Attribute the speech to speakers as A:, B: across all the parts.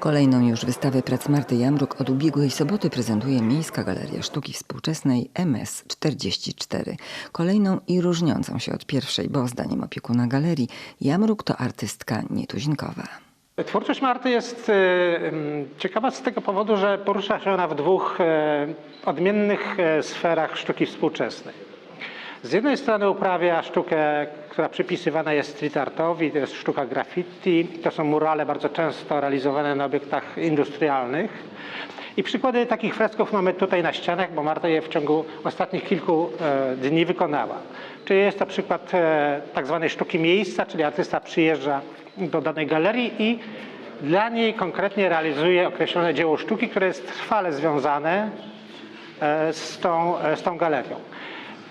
A: Kolejną już wystawę prac Marty Jamruk od ubiegłej soboty prezentuje Miejska Galeria Sztuki Współczesnej MS44. Kolejną i różniącą się od pierwszej, bo zdaniem opiekuna galerii Jamruk to artystka nietuzinkowa.
B: Twórczość Marty jest e, ciekawa z tego powodu, że porusza się ona w dwóch e, odmiennych e, sferach sztuki współczesnej. Z jednej strony uprawia sztukę, która przypisywana jest street artowi, to jest sztuka graffiti, to są murale bardzo często realizowane na obiektach industrialnych. I przykłady takich fresków mamy tutaj na ścianach, bo Marta je w ciągu ostatnich kilku e, dni wykonała. Czyli jest to przykład e, tak zwanej sztuki miejsca, czyli artysta przyjeżdża do danej galerii i dla niej konkretnie realizuje określone dzieło sztuki, które jest trwale związane e, z tą, z tą galerią.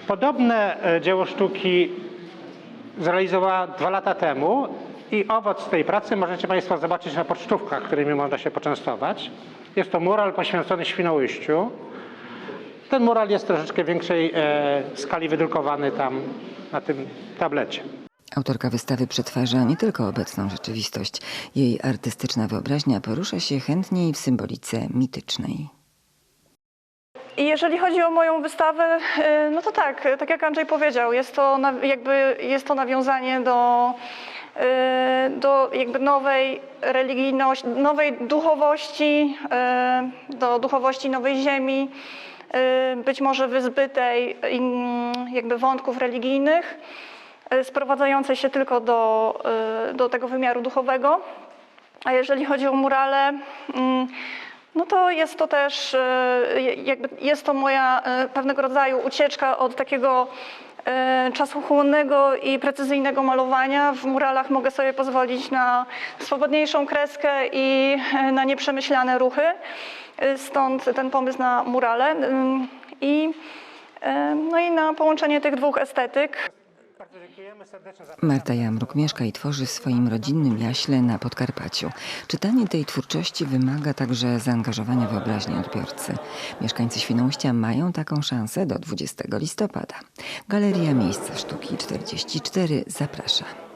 B: Podobne e, dzieło sztuki zrealizowała dwa lata temu i owoc tej pracy możecie Państwo zobaczyć na pocztówkach, którymi można się poczęstować. Jest to mural poświęcony Świnoujściu. Ten mural jest troszeczkę większej e, skali wydrukowany tam na tym tablecie.
A: Autorka wystawy przetwarza nie tylko obecną rzeczywistość. Jej artystyczna wyobraźnia porusza się chętniej w symbolice mitycznej.
C: I jeżeli chodzi o moją wystawę, y, no to tak, tak jak Andrzej powiedział, jest to jakby jest to nawiązanie do, y, do jakby nowej religijności, nowej duchowości, y, do duchowości nowej ziemi, być może wyzbytej jakby wątków religijnych, sprowadzającej się tylko do, do tego wymiaru duchowego. A jeżeli chodzi o murale, mm, no to jest to też e, jakby jest to moja e, pewnego rodzaju ucieczka od takiego e, czasochłonnego i precyzyjnego malowania. W muralach mogę sobie pozwolić na swobodniejszą kreskę i na nieprzemyślane ruchy. Stąd ten pomysł na murale Ym, i, no i na połączenie tych dwóch estetyk.
A: Marta Jamruk mieszka i tworzy w swoim rodzinnym Jaśle na Podkarpaciu. Czytanie tej twórczości wymaga także zaangażowania wyobraźni odbiorcy. Mieszkańcy Świnoujścia mają taką szansę do 20 listopada. Galeria Miejsca Sztuki 44 zaprasza.